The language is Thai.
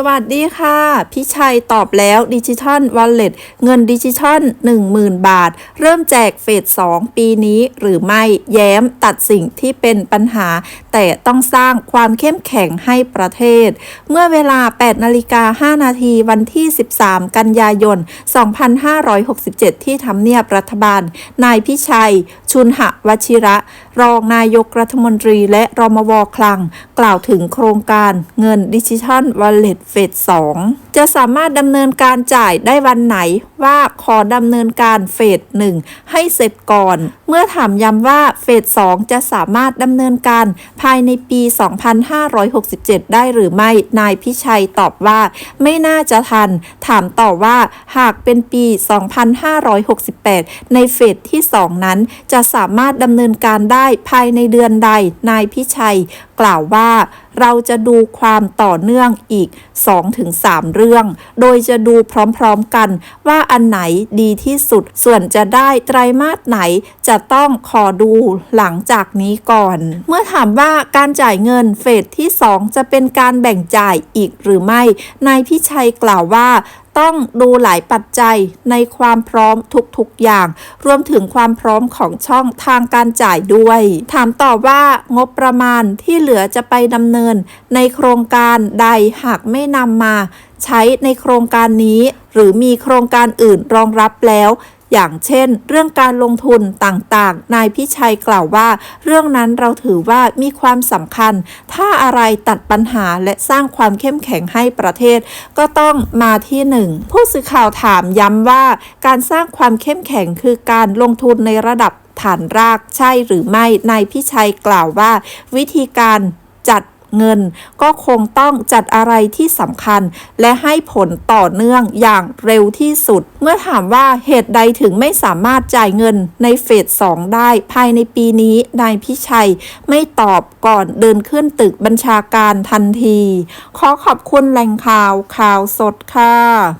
สวัสดีค่ะ พี่ชัยตอบแล้วดิจิทัลวอลเล็ตเงินดิจิทัล 10,000 บาท เริ่มแจกเฟส 2 ปีนี้หรือไม่แย้มตัดสิ่งที่เป็นปัญหา แต่ต้องสร้างความเข้มแข็งให้ประเทศ เมื่อเวลา 8นาฬิกา5นาทีวันที่ 13 กันยายน 2567 ที่ทำเนียบรัฐบาล นายพิชัย ชุนหะวชิระ รองนายกรัฐมนตรีและรมวคลัง กล่าวถึงโครงการเงินดิจิทัลวอลเล็ตเฟส2จะสามารถดำเนินการจ่ายได้วันไหนว่าขอดำเนินการเฟส1ให้เสร็จก่อน เมื่อถามย้ำว่าเฟส 2 จะสามารถดำเนินการภายในปี 2567 ได้หรือไม่ นายพิชัยตอบว่า ไม่น่าจะทัน ถามต่อว่าหากเป็นปี 2568 ในเฟสที่ 2 นั้น จะสามารถดำเนินการได้ภายในเดือนใด นายพิชัยกล่าวว่าเราจะดูความต่อเนื่องอีก 2-3 เรื่อง โดยจะดูพร้อมๆกันว่าอันไหนดีที่สุด ส่วนจะได้ไตรมาสไหนจะต้องขอดูหลังจากนี้ก่อน เมื่อถามว่าการจ่ายเงินเฟสที่ 2 จะเป็นการแบ่งจ่ายอีกหรือไม่ นายพิชัยกล่าวว่าต้องดูหลายปัจจัยในความพร้อมทุกๆอย่าง รวมถึงความพร้อมของช่องทางการจ่ายด้วย ถามต่อว่างบประมาณที่เหลือจะไปดำเนิน ในโครงการใดหากไม่นำมา ใช้ในโครงการนี้ หรือมีโครงการอื่นรองรับแล้ว อย่างเช่น เรื่องการลงทุนต่างๆ นายพิชัยกล่าวว่า เรื่องนั้นเราถือว่ามีความสำคัญ ถ้าอะไรตัดปัญหาและสร้างความเข้มแข็งให้ประเทศ ก็ต้องมาที่หนึ่งผู้สื่อข่าวถามย้ำว่า การสร้างความเข้มแข็งคือการลงทุนในระดับฐานรากใช่หรือไม่นายพิชัยกล่าวว่า วิธีการจัด เงิน ก็คงต้องจัดอะไรที่สำคัญ และให้ผลต่อเนื่องอย่างเร็วที่สุด เมื่อถามว่าเหตุใดถึงไม่สามารถจ่ายเงินในเฟส2ได้ภายในปีนี้นายพิชัย ไม่ตอบก่อนเดินขึ้นตึกบัญชาการทันที ขอขอบคุณแหล่งข่าวข่าวสดค่ะ